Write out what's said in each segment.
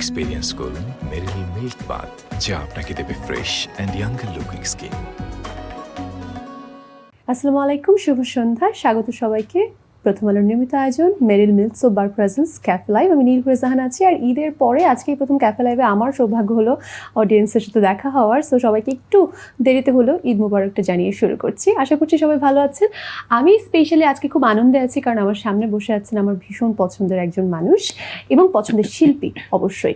Experience করুন মেরিল milk bath যা আপনাকে দেবে fresh and younger looking skin আসসালামু আলাইকুম, শুভ সন্ধ্যা, স্বাগত সবাইকে। প্রথম আলোর নিয়মিত আয়োজন, মেরিল মিল্কস ও বার প্রেজেন্স, ক্যাফে লাইভ। আমি নীলপুরে জাহান আছি, আর ঈদের পরে আজকেই প্রথম ক্যাফে লাইভে আমার সৌভাগ্য হলো অডিয়েন্সের সাথে দেখা হওয়ার। সো সবাইকে একটু দেরিতে হলো ঈদ মুবারকটা জানিয়ে শুরু করছি। আশা করছি সবাই ভালো আছেন। আমি স্পেশালি আজকে খুব আনন্দে আছি, কারণ আমার সামনে বসে আছেন আমার ভীষণ পছন্দের একজন মানুষ এবং পছন্দের শিল্পী, অবশ্যই।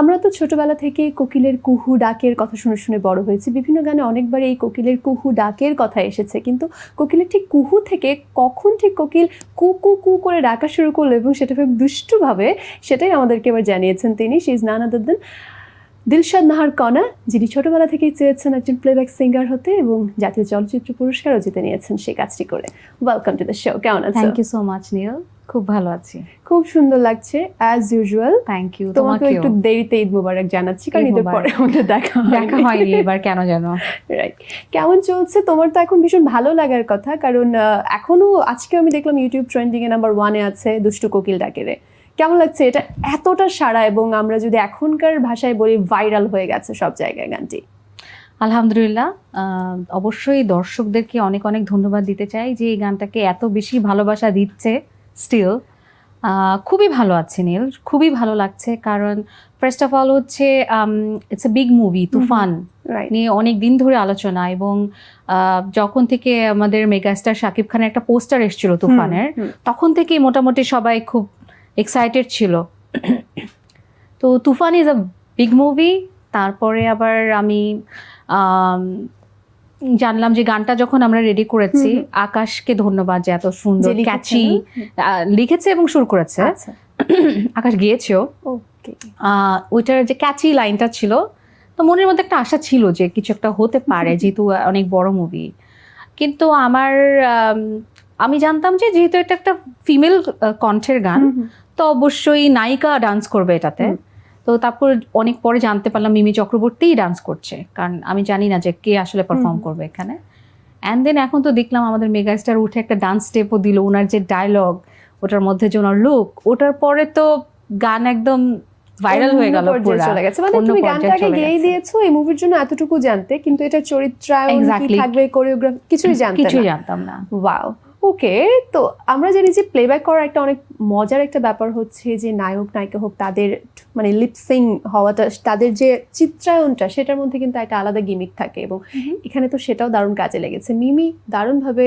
আমরা তো ছোটবেলা থেকে কোকিলের কুহু ডাকের কথা শুনে শুনে বড় হয়েছি। বিভিন্ন গানে অনেকবার এই কোকিলের কুহু ডাকের কথা এসেছে। কিন্তু কোকিলের ঠিক কুহু থেকে কখন ঠিক কোকিল কু কু কু করে ডাকা শুরু করল এবং সেটা খুব দুষ্টুভাবে সেটাই আমাদেরকে এবার জানিয়েছেন তিনি। সেই is none other than Dilshad Nahar Kona যিনি ছোটবেলা থেকেই চেয়েছেন একজন প্লেব্যাক সিঙ্গার হতে এবং জাতীয় চলচ্চিত্র পুরস্কারও জিতে নিয়েছেন সেই কাজটি করে। ওয়েলকাম টু দ্য শো কেমন আছো? Thank you so much Nil খুব ভালো আছি। খুব সুন্দর লাগছে অ্যাজ ইউজুয়াল থ্যাংক ইউ তোমাকে একটু দেরিতে ঈদ মুবারক জানাচ্ছি কারণ ঈদ ঈদের পরে আমাদের দেখা দেখা হয়নি এবার কেন জানো রাইট কেমন চলছে? তোমার তো এখন ভীষণ ভালো লাগার কথা কারণ এখনও আজকে আমি দেখলাম ইউটিউব ট্রেন্ডিং এ নাম্বার ওয়ানে আছে দুষ্টু কোকিল ডাকেরে। কেমন লাগছে? এটা এতটা সারা এবং আমরা যদি এখনকার ভাষায় বলি ভাইরাল হয়ে গেছে সব জায়গায় গানটি। আলহামদুলিল্লাহ অবশ্যই দর্শকদেরকে অনেক অনেক ধন্যবাদ দিতে চাই যে এই গানটাকে এত বেশি ভালোবাসা দিচ্ছে স্টিল খুবই ভালো আছে নীল খুবই ভালো লাগছে কারণ ফার্স্ট অফ অল হচ্ছে it's a big movie Toofan নিয়ে অনেক দিন ধরে আলোচনা এবং যখন থেকে আমাদের মেগাস্টার শাকিব খানের একটা পোস্টার এসেছিল তুফানের তখন থেকেই মোটামুটি সবাই খুব এক্সাইটেড ছিল। তো Toofan is a big movie তারপরে আবার আমি জানলাম যে গানটা যখন আমরা রেডি করেছি আকাশকে ধন্যবাদ যে এত সুন্দর ক্যাচি লিখেছে এবং সুর করেছে। আচ্ছা। আকাশ গিয়েছেও। ওকে ওইটার যে ক্যাচি লাইনটা ছিল তো মনের মধ্যে একটা আশা ছিল যে কিছু একটা হতে পারে যেহেতু অনেক বড় মুভি কিন্তু আমার আম, জানতাম যে যেহেতু এটা একটা ফিমেল কণ্ঠের গান তো অবশ্যই নায়িকা ডান্স করবে এটাতে। তো তারপর অনেক পরে জানতে পারলাম মিমি চক্রবর্তীই ডান্স করছে কারণ আমি জানি না যে কে আসলে পারফর্ম করবে এখানে। অ্যান্ড দেন এখন তো দেখলাম আমাদের মেগাস্টার উঠে একটা ডান্স স্টেপও দিল ওনার যে ডায়লগ ওটার মধ্যে যে ওনার লুক ওটার পরে তো গান একদম ভাইরাল হয়ে গেল। চলে গেছে। মানে তুমি গানটাকে গেয়ে দিয়েছ এই মুভির জন্য এতটুকু জানতে কিন্তু এটা চরিত্রায়ন কি. থাকবে কোরিওগ্রাফি কিছুই জানতে কিছুই জানতাম না। ওয়াও ওকে তো আমরা জানি যে প্লেব্যাক করার একটা অনেক মজার একটা ব্যাপার হচ্ছে যে নায়ক নায়িকা হোক তাদের মানে লিপসিং হওয়াটা তাদের যে চিত্রায়নটা সেটার মধ্যে কিন্তু একটা আলাদা গিমিক থাকে এবং এখানে তো সেটাও দারুণ কাজে লেগেছে। মিমি দারুণভাবে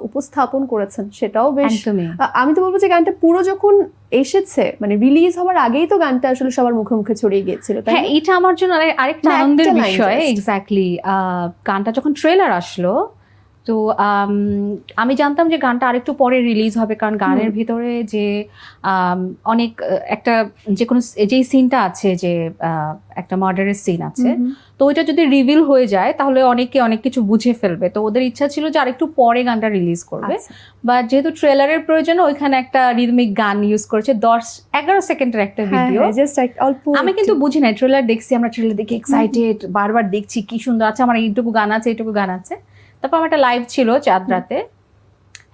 উপস্থাপন করেছেন সেটাও বেশ আমি তো বলব যে গানটা পুরো যখন এসেছে মানে রিলিজ হওয়ার আগেই তো গানটা আসলে সবার মুখে মুখে ছড়িয়ে গিয়েছিল হ্যাঁ এটা আমার জন্য আরে- আরেকটা আনন্দের বিষয়. এক্স্যাক্টলি গানটা যখন ট্রেলার আসলো তো আম, আমি জানতাম যে গানটা আরেকটু পরে রিলিজ হবে কারণ গানের। ভিতরে যে অনেক একটা যে কোনো যেই সিনটা আছে যে একটা মার্ডারের সিন আছে তো ওইটা যদি রিভিল হয়ে যায় তাহলে অনেকে অনেক কিছু বুঝে ফেলবে। তো ওদের ইচ্ছা ছিল যে আরেকটু পরে গানটা রিলিজ করবে। আচ্ছা। বা যেহেতু ট্রেলারের প্রয়োজন ওইখানে একটা রিদমিক গান ইউজ করেছে দশ এগারো সেকেন্ডের একটা হ্যাঁ ভিডিও হ্যাঁ জাস্ট আমি কিন্তু বুঝি না ট্রেলার দেখছি আমরা ট্রেলার দেখে এক্সাইটেড বারবার দেখছি কি সুন্দর আছে আমার এইটুকু গান আছে এইটুকু গান আছে। তারপর আমার একটা লাইভ ছিল চাঁদ রাতে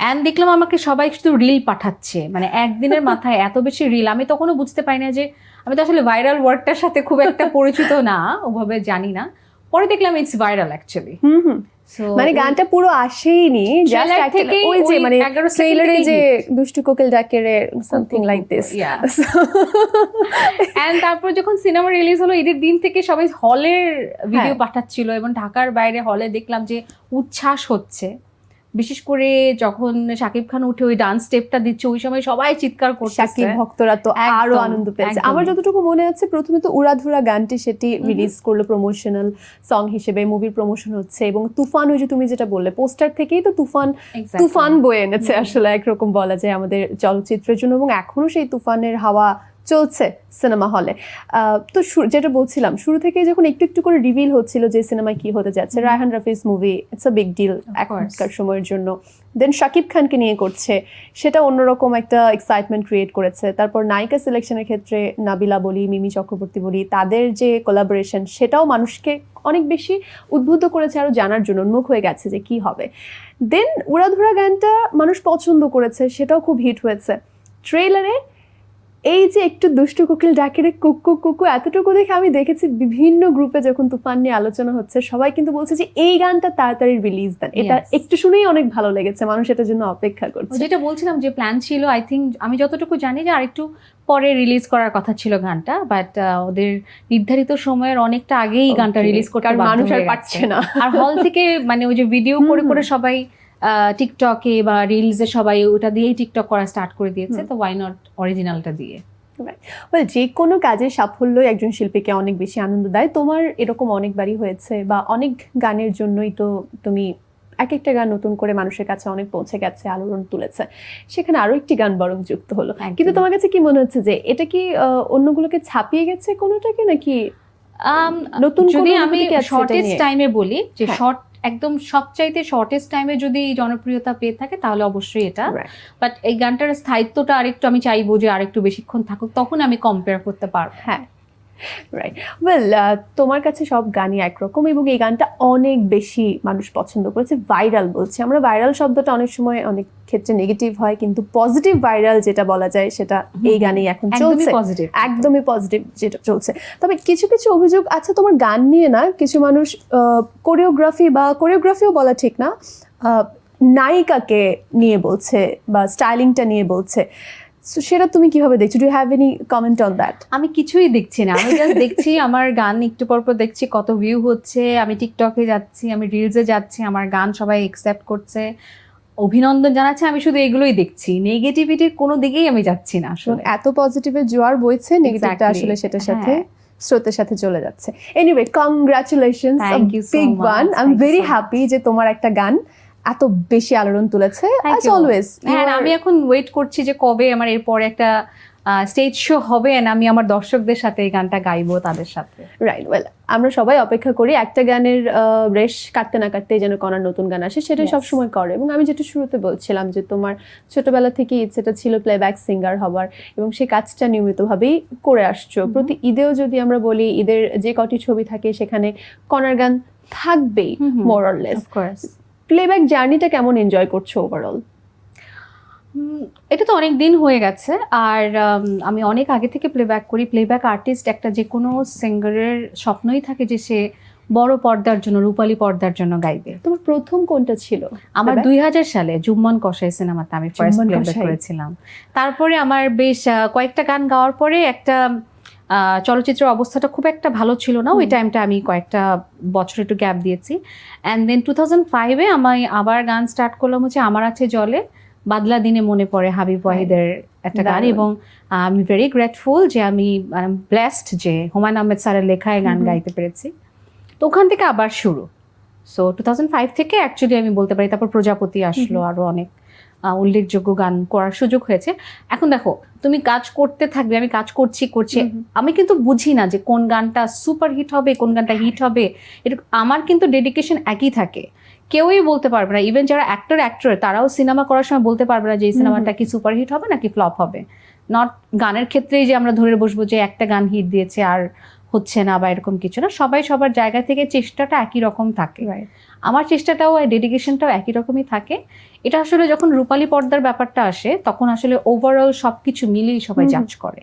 অ্যান্ড দেখলাম আমাকে সবাই শুধু রিল পাঠাচ্ছে। মানে একদিনের মাথায় এত বেশি রিল আমি তখনও বুঝতে পারি না যে আমি তো আসলে ভাইরাল ওয়ার্ডটার সাথে খুব একটা পরিচিত না ওভাবে জানি না। পরে দেখলাম it's viral actually hmm hmm. মানে গানটা পুরো আসেইনি জাস্ট থেকে ওই যে মানে ট্রেলারে যে দুষ্টু কোকিল ডাকের সামথিং লাইক দিস এন্ড তারপর যখন সিনেমা রিলিজ হলো ঈদের দিন থেকে সবাই হলের ভিডিও হ্যাঁ। পাঠাচ্ছিল এবং ঢাকার বাইরে হলে দেখলাম যে উচ্ছ্বাস হচ্ছে। বিশেষ করে যখন শাকিব খান উঠে ওই ডান্স স্টেপটা দিচ্ছে ওই সময় সবাই চিৎকার করছে শাকিব ভক্তরা তো আরও আনন্দ পেয়েছে। আমার যতটুকু মনে আছে প্রথমে তো উড়াধুরা গানটি সেটি রিলিজ করল প্রমোশনাল সং হিসেবে মুভির প্রমোশন হচ্ছে এবং তুফান ওই যে তুমি যেটা বললে পোস্টার থেকেই তো তুফান তুফান বয়ে এনেছে আসলে একরকম বলা যায় আমাদের চলচ্চিত্রের জন্য এবং এখনও সেই তুফানের হাওয়া চলছে সিনেমা হলে। তো যেটা বলছিলাম শুরু থেকে যখন একটু একটু করে রিভিল হচ্ছিল যে সিনেমায় কি হতে যাচ্ছে। Raihan Rafiz movie it's a big deal. এখনকার সময়ের জন্য। দেন শাকিব খানকে নিয়ে করছে সেটা অন্যরকম একটা এক্সাইটমেন্ট ক্রিয়েট করেছে। তারপর নায়িকা সিলেকশনের ক্ষেত্রে নাবিলা বলি মিমি চক্রবর্তী বলি তাদের যে কোলাবোরেশন সেটাও মানুষকে অনেক বেশি উদ্বুদ্ধ করেছে আরও জানার জন্য উন্মুখ হয়ে গেছে যে কি হবে। দেন উড়াধুরা গানটা মানুষ পছন্দ করেছে সেটাও খুব হিট হয়েছে। ট্রেলারে এই যে একটু দুষ্টু কোকিল ডাকে রে কুকু কুকু এতটুকু দেখে আমি দেখেছি বিভিন্ন গ্রুপে যখন তুফান নিয়ে আলোচনা হচ্ছে সবাই কিন্তু বলছে যে এই গানটা তাড়াতাড়ি রিলিজ দেন। এটা একটু শুনেই অনেক ভালো লেগেছে মানুষ এটার জন্য অপেক্ষা করছে। যেটা বলছিলাম যে প্ল্যান ছিল আই থিঙ্ক আমি যতটুকু জানি যে আরেকটু পরে রিলিজ করার কথা ছিল গানটা বাট ওদের নির্ধারিত সময়ের অনেকটা আগেই গানটা রিলিজ করতে মানুষ আর পাচ্ছে না। আর হল থেকে মানে ওই যে ভিডিও করে করে সবাই টিকটকে বা রিলসে সবাই ওটা দিয়েই টিকটক করা স্টার্ট করে দিয়েছে। তো ওয়াই নট অরিজিনালটা দিয়ে? Well, যে কোনো কাজের সাফল্যই একজন শিল্পীকে অনেক বেশি আনন্দ দেয়। তোমার এরকম অনেকবারই হয়েছে বা অনেক গানের জন্যই তো তুমি এক একটা গান নতুন করে মানুষের কাছে অনেক পৌঁছে গেছে আলোড়ন তুলেছে। সেখানে আরও একটি গান বরং যুক্ত হলো। কিন্তু তোমার কাছে কি মনে হচ্ছে যে এটা কি অন্যগুলোকে ছাপিয়ে গেছে কোনোটাকে নাকি নতুন যদি আমি শর্টেস্ট টাইমে বলি যে হ্যাঁ। শর্ট একদম সবচাইতে শর্টেস্ট টাইমে যদি জনপ্রিয়তা পেয়ে থাকে তাহলে অবশ্যই এটা। বাট এই গানটার স্থায়িত্বটা আরেকটু আমি চাইব যে আরেকটু বেশিক্ষণ থাকুক তখন আমি কম্পেয়ার করতে পারব। হ্যাঁ। রাইট ওয়েল তোমার কাছে সব গানই একরকম এবং এই গানটা অনেক বেশি মানুষ পছন্দ করেছে। ভাইরাল বলছে। আমরা ভাইরাল শব্দটা অনেক সময় অনেক ক্ষেত্রে নেগেটিভ হয় কিন্তু পজিটিভ ভাইরাল যেটা বলা যায় সেটা এই গানেই এখন চলছে। পজিটিভ একদমই পজিটিভ যেটা চলছে। তবে কিছু কিছু অভিযোগ আছে তোমার গান নিয়ে না। কিছু মানুষ কোরিওগ্রাফি বা কোরিওগ্রাফিও বলা ঠিক না। নায়িকাকে নিয়ে বলছে বা স্টাইলিংটা নিয়ে বলছে। সেটা তুমি কীভাবে দেখছ? Do have any comment on that আমি কিছুই দেখছি না। আমি জাস্ট দেখছি আমার গান একটু পর পর দেখছি কত ভিউ হচ্ছে। আমি টিকটকে যাচ্ছি আমি রিলসে যাচ্ছি আমার গান সবাই একসেপ্ট করছে। অভিনন্দন জানাচ্ছে আমি শুধু এগুলোই দেখছি। নেগেটিভিটির কোনো দিকেই আমি যাচ্ছি না আসলে। এত পজিটিভের জোয়ার বইছে নেগেটিভটা আসলে সেটার সাথে হ্যাঁ। স্রোতের সাথে চলে যাচ্ছে। Anyway congratulation you so big one I am very happy যে তোমার একটা গান এত বেশি আলোড়ন তুলেছে অ্যাজ অলওয়েজ হ্যাঁ আমি এখন ওয়েট করছি যে কবে আমার এরপরে একটা স্টেজ শো হবে and আমি আমার দর্শকদের সাথে এই গানটা গাইবো তাদের সাথে। রাইট ওয়েল আমরা সবাই অপেক্ষা করি একটা গানের রেশ কাটতে না কাটতে যেন কনার নতুন গান আসে সেটাই সবসময় করে। এবং আমি যেটা শুরুতে বলছিলাম যে তোমার ছোটবেলা থেকে ইচ্ছেটা ছিল প্লেব্যাক সিঙ্গার হবার এবং সেই কাজটা নিয়মিতভাবেই করে আসছো। প্রতি ঈদেও যদি আমরা বলি ঈদের যে কটি ছবি থাকে সেখানে কনার গান থাকবেই। মোরলেস. প্লেব্যাক জার্নিটা কেমন এনজয় করছ ওভারঅল এটা তো অনেক দিন হয়ে গেছে। আর আমি অনেক আগে থেকে প্লেব্যাক করি। প্লেব্যাক আর্টিস্ট একটা যে কোনো সিঙ্গারের স্বপ্নই থাকে যে সে বড় পর্দার জন্য রূপালী পর্দার জন্য গাইবে। তোমার প্রথম কোনটা ছিল আমার দুই হাজার সালে জুম্মন কষাই সিনেমাতে আমি ফার্স্ট প্লেব্যাক করেছিলাম। তারপরে আমার বেশ কয়েকটা গান গাওয়ার পরে একটা চলচ্চিত্রের অবস্থাটা খুব একটা ভালো ছিল না। ওই টাইমটা আমি কয়েকটা বছর একটু গ্যাপ দিয়েছি। অ্যান্ড দেন টু থাউজেন্ড ফাইভে আমি আবার গান স্টার্ট করলাম হচ্ছে আমার আছে জলে বাদলা দিনে মনে পড়ে হাবিব ওয়াহিদের একটা গান। এবং আমি ভেরি গ্রেটফুল যে আমি ব্লেসড যে হুমায়ুন আহমেদ স্যারের লেখায় গান। গাইতে পেরেছি। তো ওখান থেকে আবার শুরু। সো টু থাউজেন্ড ফাইভ থেকে অ্যাকচুয়ালি আমি বলতে পারি তারপর প্রজাপতি আসলো আরও অনেক। উল্লেখযোগ্য গান করার সুযোগ হয়েছে। এখন দেখো তুমি কাজ করতে থাকবে আমি কাজ করছি করছি। আমি কিন্তু বুঝি না যে কোন গানটা সুপার হিট হবে কোন গানটা হিট হবে। এটা আমার কিন্তু ডেডিকেশন একই থাকে। কেউই বলতে পারবে না। ইভেন যারা অ্যাক্টর অ্যাক্টর তারাও সিনেমা করার সময় বলতে পারবে না যে এই সিনেমাটা কি সুপার হিট হবে নাকি ফ্লপ হবে। নট গানের ক্ষেত্রেই যে আমরা ধরে বসবো যে একটা গান হিট দিয়েছে আর হচ্ছে না বা এরকম কিছু না। সবাই সবার জায়গা থেকে চেষ্টাটা একই রকম থাকে। আমার চেষ্টাটাও ডেডিকেশনটাও একই রকমই থাকে। এটা আসলে যখন রূপালী পর্দার ব্যাপারটা আসে তখন আসলে ওভারঅল সবকিছু মিলিয়ে সবাই। জাজ করে।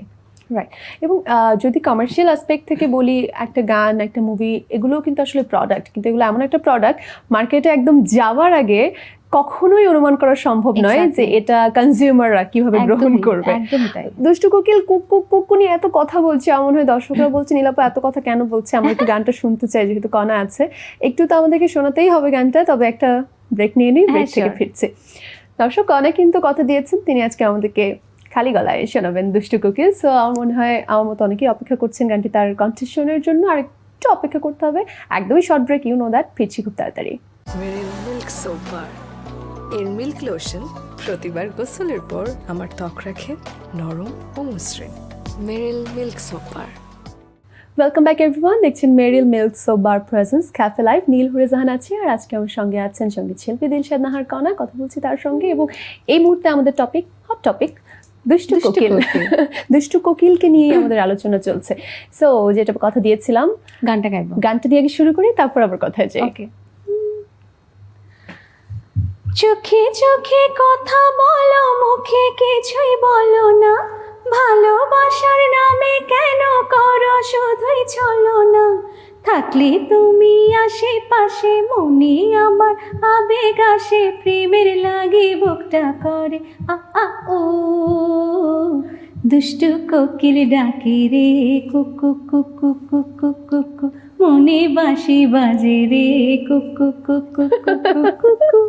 এবং আহ, যদি কমার্শিয়াল অ্যাসপেক্ট থেকে বলি একটা গান একটা মুভি এগুলোও কিন্তু আসলে প্রোডাক্ট কিন্তু এগুলো এমন একটা প্রোডাক্ট মার্কেটে একদম যাওয়ার আগে কখনোই অনুমান করা সম্ভব নয় যে এটা কনজিউমাররা কীভাবে গ্রহণ করবে। তাই। দুষ্টু কোকিল কুক কুক কুক নিয়ে এত কথা বলছে এমন হয় দর্শকরা বলছে নীলাপা এত কথা কেন বলছে? আমরা একটু গানটা শুনতে চাই যেহেতু কণা আছে। একটু তো আমাদেরকে শোনাতেই হবে গানটা তবে একটা ব্রেক নিয়ে নিই হ্যাঁ, ব্রেক থেকে sure. ফিরছে। দর্শক কণা কিন্তু কথা দিয়েছেন। তিনি আজকে আমাদেরকে খালি গলায় শোনাবেন দুষ্টু কোকিল সো আমার মনে হয় আমার মতো অনেকেই অপেক্ষা করছেন গানটি তার কন্ঠেশনের জন্য। আর একটু অপেক্ষা করতে হবে। একদমই short break you know that ফিরছি খুব তাড়াতাড়ি। মিল্ক সোপ বার এর মিল্ক লোশন প্রতিবার গোসলের পর আমার ত্বক রাখে নরম ও মসৃণ। Meril milk soap bar welcome back everyone দেখছেন Meril milk soap bar presence cafe live Nil Hure Jahan আছি আর আজকে আমার সঙ্গে আছেন সংগীত শিল্পী দিলশাদ নাহার কণা। কথা বলছি তার সঙ্গে এবং এই মুহূর্তে আমাদের টপিক হট টপিক দুষ্টু কোকিল। কোকিল। দুষ্টু কোকিলকে নিয়ে আমাদের আলোচনা চলছে। সো যেটা কথা দিয়েছিলাম গানটা গাইবো। গানটা দিয়ে আগে শুরু করি তারপর আবার কথায় যাই। ওকে চোখে চোখে কথা বলো মুখে কিছুই বলো না। ভালোবাসার নামে কেন করো শুধুই চলো না থাকলে তুমি আশেপাশে মনে আমার আবেগ আসে প্রেমের লাগে বুকটা করে আ ও দুষ্টু কোকিল ডাকে রে কুকু কুকু কুকু কুকু মনে বাঁশি বাজে রে কুকু কুকু কুকু কুকু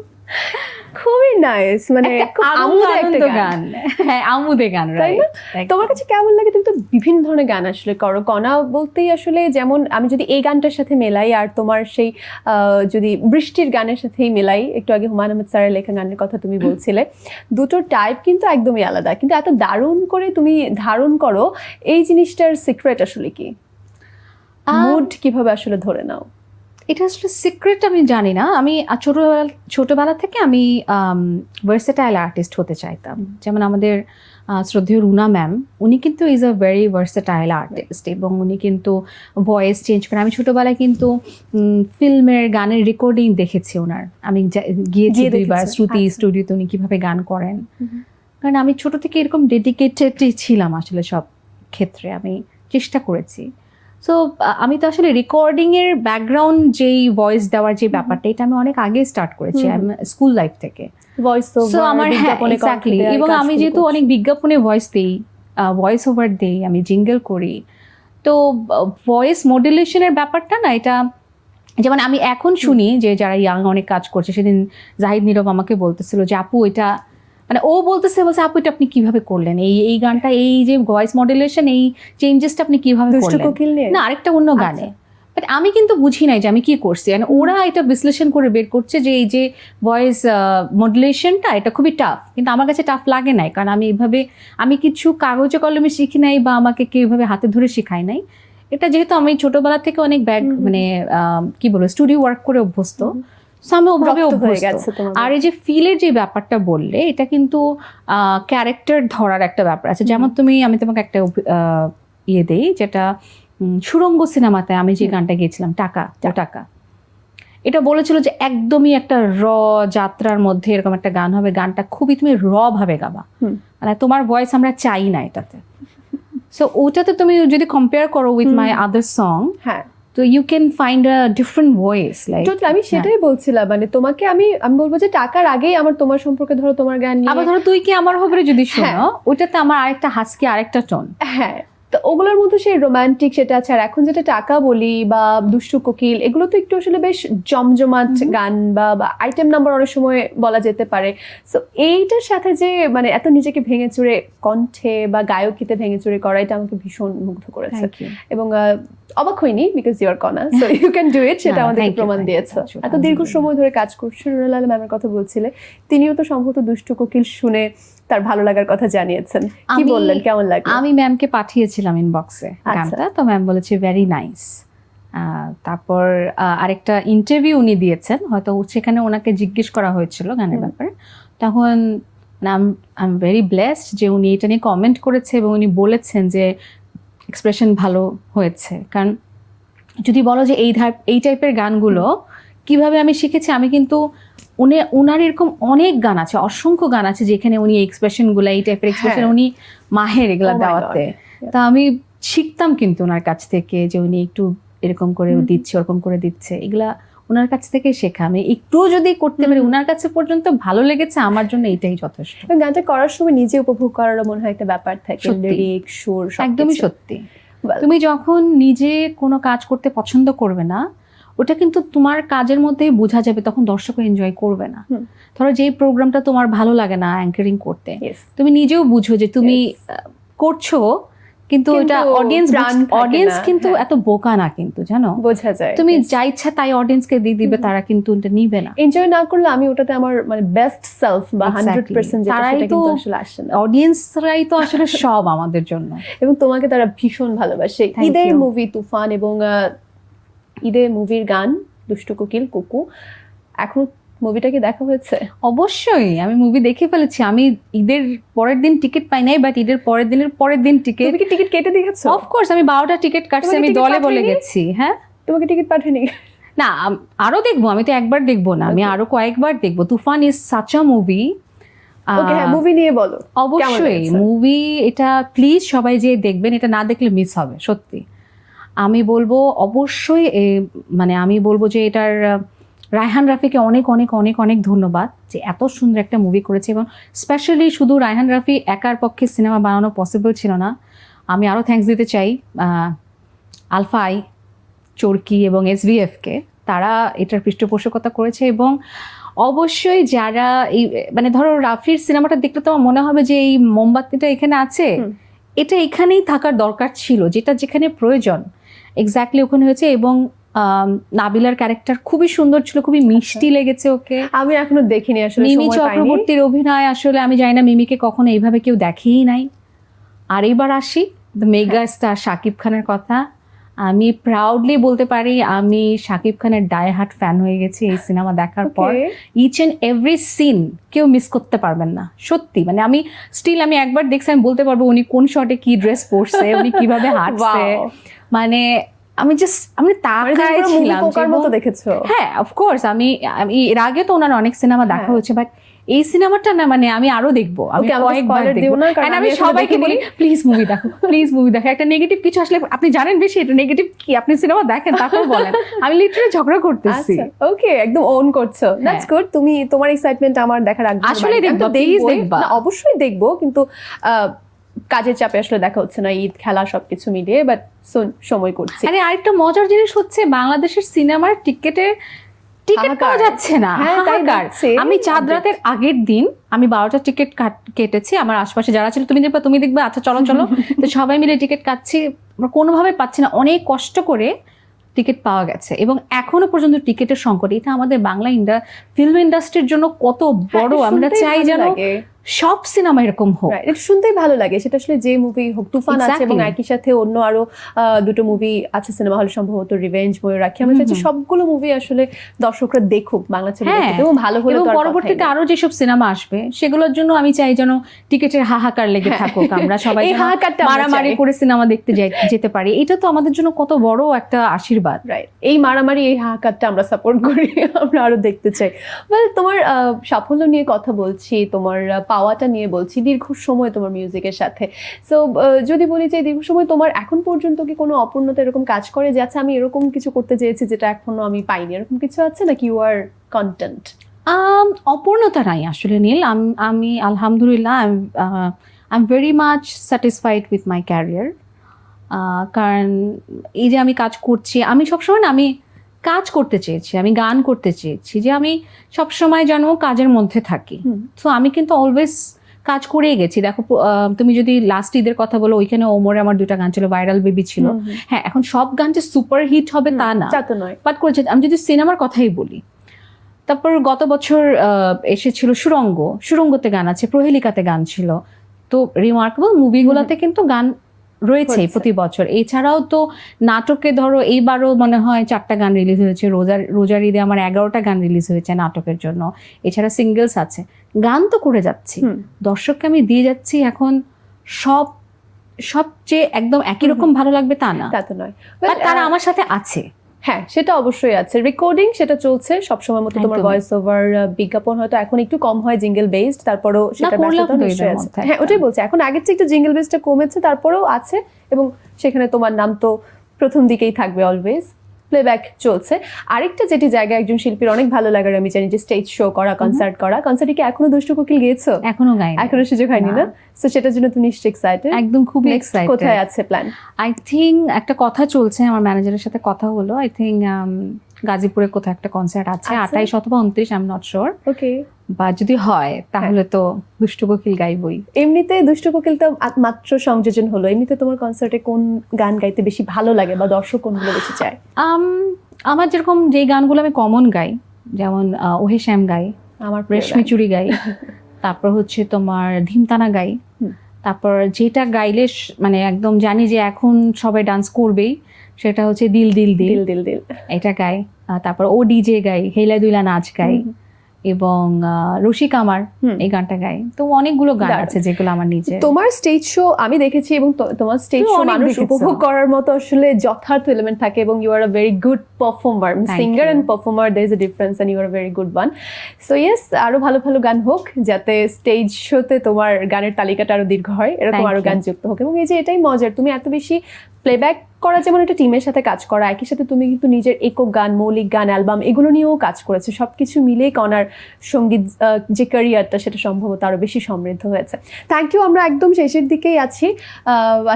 খুবই নাইস মানে খুব একটা গান। হ্যাঁ আমুদে গান তাই না? তোমার কাছে কেমন লাগে? তুমি তো বিভিন্ন ধরনের গান আসলে করো। কণা বলতেই আসলে যেমন আমি যদি এই গানটার সাথে মেলাই আর তোমার সেই যদি বৃষ্টির গানের সাথেই মেলাই একটু আগে হুমায়ুন আহমেদ স্যারের লেখা গানের কথা তুমি বলছিলে দুটোর টাইপ কিন্তু একদমই আলাদা। কিন্তু এত দারুণ করে তুমি ধারণ করো এই জিনিসটার সিক্রেট আসলে কি? মুড কীভাবে আসলে ধরে নাও? এটা আসলে সিক্রেট আমি জানি না। আমি ছোটবেলা ছোটবেলা থেকে আমি ভার্সেটাইল আর্টিস্ট হতে চাইতাম। যেমন আমাদের শ্রদ্ধেয় রুনা ম্যাম উনি কিন্তু is a very versatile artist এবং উনি কিন্তু ভয়েস চেঞ্জ করে আমি ছোটবেলায় কিন্তু ফিল্মের গানের রেকর্ডিং দেখেছি ওনার। আমি গিয়েছি গিয়ে দুইবার শ্রুতি আচ্ছা। স্টুডিওতে উনি কীভাবে গান করেন। কারণ আমি ছোট থেকে এরকম ডেডিকেটেডই ছিলাম আসলে সব ক্ষেত্রে। আমি চেষ্টা করেছি। সো আমি তো আসলে রেকর্ডিং এর ব্যাকগ্রাউন্ড যেই ভয়েস দেওয়ার যে ব্যাপারটা এটা আমি অনেক আগে স্টার্ট করেছি স্কুল লাইফ থেকে। ভয়েস সো আমার হ্যাঁ এক্স্যাক্টলি এবং আমি যেহেতু অনেক বিজ্ঞাপনে ভয়েস দিই ভয়েস ওভার দিই আমি জিঙ্গেল করি। তো ভয়েস মডুলেশনের ব্যাপারটা না এটা যেমন আমি এখন শুনি যে যারা ইয়াং অনেক কাজ করছে সেদিন জাহিদ নীরব আমাকে বলতেছিল যে আপু এটা মানে ও বলতেছে বলছে আপু এটা আপনি কীভাবে করলেন? এই এই গানটা এই যে ভয়েস মডুলেশন এই চেঞ্জেসটা আপনি কীভাবে করলেন? না। আরেকটা অন্য আচ্ছা। গানে বাট আমি কিন্তু বুঝি নাই যে আমি কি করছি। And ওরা এটা বিশ্লেষণ করে বের করছে যে এই যে ভয়েস মডুলেশনটা এটা খুবই টাফ কিন্তু আমার কাছে টাফ লাগে নাই। কারণ আমি এভাবে আমি কিছু কাগজে কলমে শিখি নাই বা আমাকে কেউ এভাবে হাতে ধরে শেখাই নাই। এটা যেহেতু আমি ছোটবেলা থেকে অনেক ব্যাগ। মানে কি বলব স্টুডিও ওয়ার্ক করে অভ্যস্ত। হয়ে গেছে আর এই যে ফিলের যে ব্যাপারটা বললে এটা কিন্তু ক্যারেক্টার ধরার একটা ব্যাপার আছে। যেমন তুমি আমি তোমাকে একটা ইয়ে দেই যেটা সুরঙ্গ সিনেমাতে আমি যে গানটা গেয়েছিলাম টাকা টাকা। এটা বলেছিল যে একদমই একটা র যাত্রার মধ্যে এরকম একটা গান হবে। গানটা খুবই তুমি র ভাবে গাবা। মানে তোমার ভয়েস আমরা চাই না এটাতে। সো ওটাতে তুমি যদি কম্পেয়ার করো উইথ মাই। আদার সং হ্যাঁ। তো you can find a different voice like total আমি সেটাই বলছিলাম মানে তোমাকে আমি আমি বলব যে টাকার আগেই আমার তোমার সম্পর্কে ধরো তোমার জ্ঞান নিয়ে। আবার ধরো তুই কি আমার হবে যদি শোনো ওটাতে আমার আরেকটা হাসকি আরেকটা টোন হ্যাঁ। তো ওগুলোর মধ্যে সেই রোমান্টিক সেটা আছে। আর এখন যেটা টাকা বলি বা দুষ্টু কোকিল এগুলো তো একটু আসলে বেশ জমজমাট গান বা আইটেম নাম্বার অনেক সময় বলা যেতে পারে। সো এইটার সাথে যে মানে এত নিজেকে ভেঙে চুরে কণ্ঠে বা গায়কিতে ভেঙে চুরে করা এটা আমাকে ভীষণ মুগ্ধ করেছে। এবং অবাক হইনি because you are Kona so you can do it সেটা you, প্রমাণ দিয়েছে। এত দীর্ঘ সময় ধরে কাজ করছ রুনাল আলম ম্যামের কথা বলছিলে। তিনিও তো সম্ভবত দুষ্টু কোকিল শুনে তার ভালো লাগার কথা জানিয়েছেন। কি বললেন? কেমন লাগল? আমি ম্যামকে পাঠিয়েছিলাম ইনবক্সে আচ্ছা। গানটা তো ম্যাম বলেছে ভেরি নাইস তারপর আরেকটা ইন্টারভিউ উনি দিয়েছেন হয়তো সেখানে ওনাকে জিজ্ঞেস করা হয়েছিল গানের ব্যাপারে। তখন আই এম ভেরি ব্লেসড যে উনি এটা নিয়ে কমেন্ট করেছে এবং উনি বলেছেন যে এক্সপ্রেশন ভালো হয়েছে। কারণ যদি বলো যে এই এই টাইপের গানগুলো কীভাবে আমি শিখেছি আমি কিন্তু উনি উনার এরকম অনেক গান আছে অসংখ্য গান আছে যেখানে উনি এক্সপ্রেশনগুলো এই টাইপের এক্সপ্রেশন হ্যাঁ। উনি মাহের এগুলা Oh দেওয়াতে। তা আমি শিখতাম কিন্তু ওনার কাছ থেকে যে উনি একটু এরকম করে দিচ্ছে ওরকম করে দিচ্ছে। এগুলা ওনার কাছ থেকে শেখা। আমি একটুও যদি করতে পারি ওনার কাছে পর্যন্ত ভালো লেগেছে আমার জন্য এটাই যথেষ্ট। গানটা করার সময় নিজে উপভোগ করারও মনে হয় একটা ব্যাপার থাকে সুর একদমই সত্যি। তুমি যখন নিজে কোনো কাজ করতে পছন্দ করবে না ওটা কিন্তু তোমার কাজের মধ্যে বোঝা যাবে তখন দর্শকও এনজয় করবে না। ধরো যেই প্রোগ্রামটা তোমার ভালো লাগে না অ্যাঙ্কারিং করতে। তুমি নিজেও বুঝো যে তুমি করছ কিন্তু এটা অডিয়েন্স অডিয়েন্স কিন্তু হ্যাঁ। এত বোকা না কিন্তু জানো? বোঝা যায় তুমি যা ইচ্ছা তাই অডিয়েন্সকে দিয়ে দিবে তারা কিন্তু এটা নিবে না। এনজয় না করলে আমি ওটাতে আমার মানে বেস্ট সেলফ বা Exactly. হান্ড্রেড পার্সেন্ট যেটা সেটা কিন্তু আসলে আসে না। অডিয়েন্সরাই তো আসলে সব আমাদের জন্য। এবং তোমাকে তারা ভীষণ ভালোবাসে। ঈদের মুভি তুফান এবং ঈদের মুভির গান দুষ্টু কোকিল কুকু। এখন মুভিটা কি দেখা হয়েছে? অবশ্যই আমি মুভি দেখে ফেলেছি। আমি ঈদের পরের দিন টিকিট পাই নাই বাট ঈদের পরের দিনের পরের দিন টিকিট তুমি কি টিকিট কেটে দিয়েছ? অফকোর্স আমি বারোটা টিকিট কাটছি আমি দলে বলে গেছি হ্যাঁ? তোমাকে টিকিট পাঠানি না আরও দেখব আমি তো একবার দেখব না আমি আরও কয়েকবার দেখব। Toofan is such a movie okay হ্যাঁ মুভি নিয়ে বলো। অবশ্যই মুভি এটা প্লিজ সবাই যে দেখবেন এটা না দেখলে মিস হবে সত্যি। আমি বলব অবশ্যই মানে আমি বলব যে এটার রায়হান রাফিকে অনেক অনেক অনেক অনেক ধন্যবাদ যে এত সুন্দর একটা মুভি করেছে এবং স্পেশালি শুধু রায়হান রাফি একার পক্ষে সিনেমা বানানো পসিবল ছিল না। আমি আরও থ্যাঙ্কস দিতে চাই আলফাই চরকি এবং এসভিএফকে তারা এটার পৃষ্ঠপোষকতা করেছে এবং অবশ্যই যারা এই মানে ধরো রাফির সিনেমাটা দেখলে তো আমার মনে হবে যে এই মোমবাতিটা এখানে আছে। এটা এখানেই থাকার দরকার ছিল যেটা যেখানে প্রয়োজন। এক্স্যাক্টলি ওখানে হয়েছে এবং নাবিলার ক্যারেক্টার খুবই সুন্দর ছিল খুবই মিষ্টি লেগেছে ওকে। আমি এখনও দেখিনি আসলে মিমি চক্রবর্তীর অভিনয় আসলে আমি জানি না মিমিকে কখনো এইভাবে কেউ দেখেই নাই। আর এবার আসি দ্য মেগা স্টার শাকিব খানের কথা। আমি প্রাউডলি বলতে পারি আমি শাকিব খানের ডায় হার্ট ফ্যান হয়ে গেছি এই সিনেমা দেখার পর. ইচ এন্ড এভরি সিন কেউ মিস করতে পারবেন না সত্যি। মানে আমি স্টিল আমি একবার দেখছি আমি বলতে পারব উনি কোন শটে কি ড্রেস পরছে উনি কীভাবে হাঁটছে. মানে আমি জাস্ট আমি মানে তাকায় ছিলাম পোকার মতো দেখেছ? হ্যাঁ অফকোর্স আমি আমি এর আগে তো ওনার অনেক সিনেমা দেখা হ্যাঁ। হয়েছে বাট এই সিনেমাটা না মানে আমি আরও দেখব আমি কয়েকবার দেখব। না, আমি আমি সবাইকে বলি প্লিজ মুভি দেখো প্লিজ মুভি দেখো। একটা নেগেটিভ কিছু আসলে আপনি জানেন বেশি এটা নেগেটিভ কি? আপনি সিনেমা দেখেন তারপর বলেন। আমি লিটারালি ঝগড়া করতেছি। আচ্ছা ওকে একদম ওন করছ। দ্যাটস গুড তুমি তোমার এক্সাইটমেন্ট আমার দেখার আগ্রহ তো দেখবা। দেখবা। অবশ্যই দেখব কিন্তু আহ, কাজের চাপে আসলে দেখা হচ্ছে না ঈদ খেলা সবকিছু মিলিয়ে বাট সময় করছি। আরে আরেকটা মজার জিনিস হচ্ছে বাংলাদেশের সিনেমার টিকেটের টিকিট পাওয়া যাচ্ছে না হ্যাঁ। আমি চাঁদ রাতের আগের দিন আমি বারোটা টিকিট কেটেছি আমার আশপাশে যারা ছিল তুমি দেখবে তুমি দেখবে আচ্ছা চলো চলো। তো সবাই মিলে টিকিট কাটছি আমরা কোনোভাবে পাচ্ছি না অনেক কষ্ট করে টিকিট পাওয়া গেছে। এবং এখনও পর্যন্ত টিকিটের সংকট এটা আমাদের বাংলা ইন্ডা ফিল্ম ইন্ডাস্ট্রির জন্য কত বড় হ্যাঁ, আমরা চাই যেন। সব সিনেমা এরকম হোক। এটা শুনতেই ভালো লাগে। সেটা আসলে যে মুভি হোক তুফান আছে এবং একই সাথে অন্য আরও দুটো মুভি আছে সিনেমা হল সম্ভবত রিভেঞ্জ ময়ূরাক্ষী আমরা চাইছি। সবগুলো মুভি আসলে দর্শকরা দেখুক বাংলা ছবি হ্যাঁ, ভালো হলে পরবর্তীতে আরও যেসব সিনেমা আসবে সেগুলোর জন্য আমি চাই যেন টিকিটের হাহাকার লেগে থাকুক আমরা সবাই হাহাকারটা মারামারি করে সিনেমা দেখতে যেতে পারি। এটা তো আমাদের জন্য কত বড় একটা আশীর্বাদ। রাইট এই মারামারি এই হাহাকারটা আমরা সাপোর্ট করি আমরা আরও দেখতে চাই। ওয়েল তোমার আহ, সাফল্য নিয়ে কথা বলছি তোমার পাওয়াটা নিয়ে বলছি, দীর্ঘ সময় তোমার মিউজিকের সাথে। সো যদি বলি যে দীর্ঘ সময় তোমার এখন পর্যন্ত কি কোনো অপূর্ণতা এরকম কাজ করে? যে আচ্ছা আমি এরকম কিছু করতে চেয়েছি যেটা এখনও আমি পাইনি, এরকম কিছু আছে? নাকি ইউ আর কন্টেন্ট অপূর্ণতা নাই আসলে নীল। আমি আলহামদুলিল্লাহ I am very much satisfied with my career কারণ এই যে আমি কাজ করছি, আমি সবসময় না, আমি কাজ করতে চেয়েছি আমি গান করতে চেয়েছি যে আমি সবসময় যেন কাজের মধ্যে থাকি। তো আমি কিন্তু অলওয়েজ কাজ করেই গেছি। দেখো তুমি যদি লাস্ট ঈদের কথা বলো ওইখানে ওমরে আমার দুটা গান ছিল ভাইরাল বেবি ছিল। হ্যাঁ এখন সব গান যে সুপার হিট হবে তা না। বাট করেছে আমি যদি সিনেমার কথাই বলি তারপর গত বছর আহ, এসেছিল সুরঙ্গ সুরঙ্গতে গান আছে প্রহেলিকাতে গান ছিল। তো রিমার্কেবল মুভিগুলোতে কিন্তু গান রয়েছে প্রতি বছর। এছাড়াও তো নাটকে ধরো এইবারও মনে হয় চারটা গান রিলিজ হয়েছে। রোজার রোজার ঈদে আমার এগারোটা গান রিলিজ হয়েছে নাটকের জন্য। এছাড়া সিঙ্গেলস আছে। গান তো করে যাচ্ছি। দর্শককে আমি দিয়ে যাচ্ছি এখন সব সবচেয়ে একদম একই রকম ভালো লাগবে তা না। তা তো নয়। তারা আমার সাথে আছে। হ্যাঁ সেটা অবশ্যই আছে। রেকর্ডিং সেটা চলছে সবসময় মতো তোমার। ভয়েস ওভার বিজ্ঞাপন হয়তো এখন একটু কম হয় জিঙ্গেল বেসড তারপরও সেটা ব্যস্ততা নিশ্চয়ই আছে। হ্যাঁ ওটাই বলছে এখন আগের চেয়ে একটু জিঙ্গেল বেসটা কমেছে তারপরও আছে এবং সেখানে তোমার নাম তো প্রথম দিকেই থাকবে অলওয়েজ প্লেব্যাক চলছে। আরেকটা যেটি জায়গায় একজন শিল্পীর অনেক ভালো লাগার আমি জানি যে স্টেজ শো করা কনসার্ট করা কনসার্টে কি এখনও দুষ্টু কোকিল গিয়েছো? এখনও গাই এখনও সুযোগ হয়নি না। তো সেটার জন্য তুমি নিশ্চয়ই এক্সাইটেড একদম খুব এক্সাইটেড কোথায় আছে প্ল্যান আই থিঙ্ক একটা কথা চলছে আমার ম্যানেজারের সাথে কথা হলো। আই থিঙ্ক গাজীপুরে কোথাও একটা কনসার্ট আছে আচ্ছা। আঠাইশ অথবা উনত্রিশ I am not sure okay বা যদি হয় তাহলে তো দুষ্টু কোকিল গাইবই। এমনিতে দুষ্টু কোকিল তো মাত্র সংযোজন হলো। এমনিতে তোমার কনসার্টে কোন গান গাইতে বেশি ভালো লাগে বা দর্শক কোনগুলো বেশি চায়? আম, আমার যেরকম যেই গানগুলো আমি কমন গাই যেমন ওহে শ্যাম গাই আমার রেশমি চুরি গাই তারপর হচ্ছে তোমার ধিমতানা গাই তারপর যেটা গাইলে মানে একদম জানি যে এখন সবাই ডান্স করবেই সেটা হচ্ছে দিল দিল দিল। দিল দিল এটা গাই তারপর ও ডিজে গাই হেলা দুইলা নাচ গাই। এবং রসিক আমার এই গানটা গাই। তো অনেকগুলো গান আছে যেগুলো আমার নিজে তোমার স্টেজ শো আমি দেখেছি এবং তোমার স্টেজ শো মানুষ উপভোগ করার মতো আসলে যথার্থ এলিমেন্ট থাকে এবং you are a very good performer singer. And performer there is a difference and you are a very good one so yes আরও ভালো ভালো গান হোক যাতে স্টেজ শোতে তোমার গানের তালিকাটা আরও দীর্ঘ হয় এরকম আরও গান যুক্ত হোক। এবং এই যে এটাই মজার তুমি এত বেশি প্লেব্যাক করা যেমন একটা টিমের সাথে কাজ করা একই সাথে তুমি কিন্তু নিজের একক গান মৌলিক গান অ্যালবাম এগুলো নিয়েও কাজ করেছ। সবকিছু মিলেই কনার সংগীত যে ক্যারিয়ারটা সেটা সম্ভবত আরও বেশি সমৃদ্ধ হয়েছে। থ্যাংক ইউ আমরা একদম শেষের দিকেই আছি।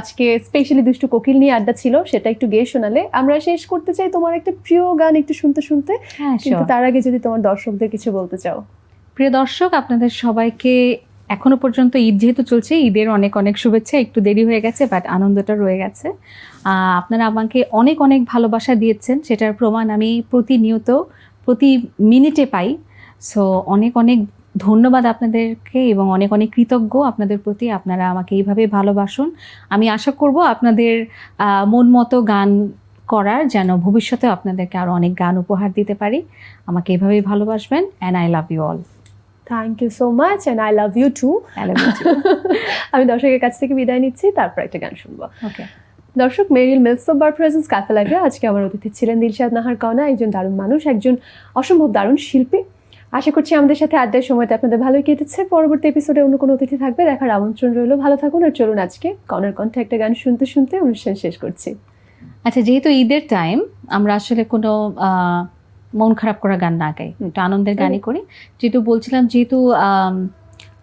আজকে স্পেশালি দুষ্টু কোকিল নিয়ে আড্ডা ছিল সেটা একটু গেয়ে শোনালে। আমরা শেষ করতে চাই তোমার একটা প্রিয় গান একটু শুনতে শুনতে। হ্যাঁ কিন্তু তার আগে যদি তোমার দর্শকদের কিছু বলতে চাও। প্রিয় দর্শক আপনাদের সবাইকে এখনও পর্যন্ত ঈদ যেহেতু চলছে, ঈদের অনেক অনেক শুভেচ্ছা, একটু দেরি হয়ে গেছে বাট আনন্দটা রয়ে গেছে। আপনারা আমাকে অনেক অনেক ভালোবাসা দিয়েছেন, সেটার প্রমাণ আমি প্রতিনিয়ত, প্রতি মিনিটে পাই। সো অনেক অনেক ধন্যবাদ আপনাদেরকে এবং অনেক অনেক কৃতজ্ঞ আপনাদের প্রতি। আপনারা আমাকে এইভাবে ভালোবাসুন। আমি আশা করব আপনাদের মন মতো গান করার যেন ভবিষ্যতে আপনাদেরকে আরও অনেক গান উপহার দিতে পারি। আমাকে এভাবেই ভালোবাসবেন and I love you all thank you so much and I love you too আমি দর্শকের কাছ থেকে বিদায় নিচ্ছি তারপর একটা গান শুনব। ওকে দর্শক Meril milk soap bar presence cafe লাইভে আজকে আমার অতিথি ছিলেন দিলশাদ নাহার কনা একজন দারুণ মানুষ একজন অসম্ভব দারুণ শিল্পী। আশা করছি আমাদের সাথে আড্ডার সময়টা আপনাদের ভালোই কেটেছে। পরবর্তী এপিসোডে অন্য কোনো অতিথি থাকবে দেখার আমন্ত্রণ রইল। ভালো থাকুন আর চলুন আজকে কনার কণ্ঠে একটা গান শুনতে শুনতে অনুষ্ঠান শেষ করছি। আচ্ছা যেহেতু ঈদের টাইম আমরা আসলে কোনো মন খারাপ করা গান না গাই একটু আনন্দের গানই করি। যেহেতু বলছিলাম যেহেতু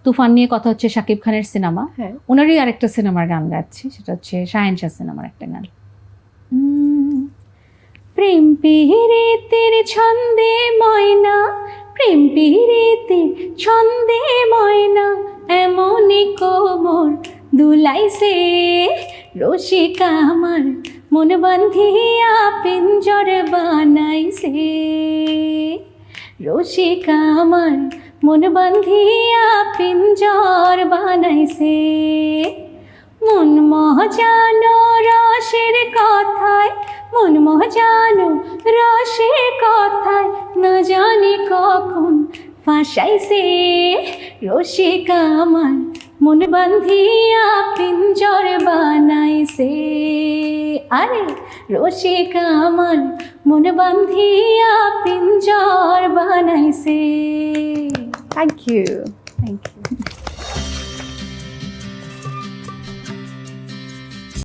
তুফান নিয়ে কথা হচ্ছে শাকিব খানের সিনেমা হ্যাঁ। ওনারই আরেকটা সিনেমার গান গাচ্ছি সেটা হচ্ছে শাহেনশাহ সিনেমার একটা গান। প্রেম পিরিতের ছন্দে ময়না প্রেম পিরিতের ছন্দে ময়না এমনই কোমর দুলাইছে রসিকা আমার মন বান্ধিয়া পিঞ্জর বানাইছে রসিকা আমার মন বান্ধিয়া পিঞ্জর বানাইছে। মন মহাজানো রসের কথায়, মন মহাজানো রসের কথায় না জানি কখন ফাঁসাইছে। রসিকা আমার মন বান্ধিয়া পিঞ্জর বানাইছে। আরে রসিক আমার মন বান্ধিয়া পিঞ্জর বানাইছে। Thank you thank you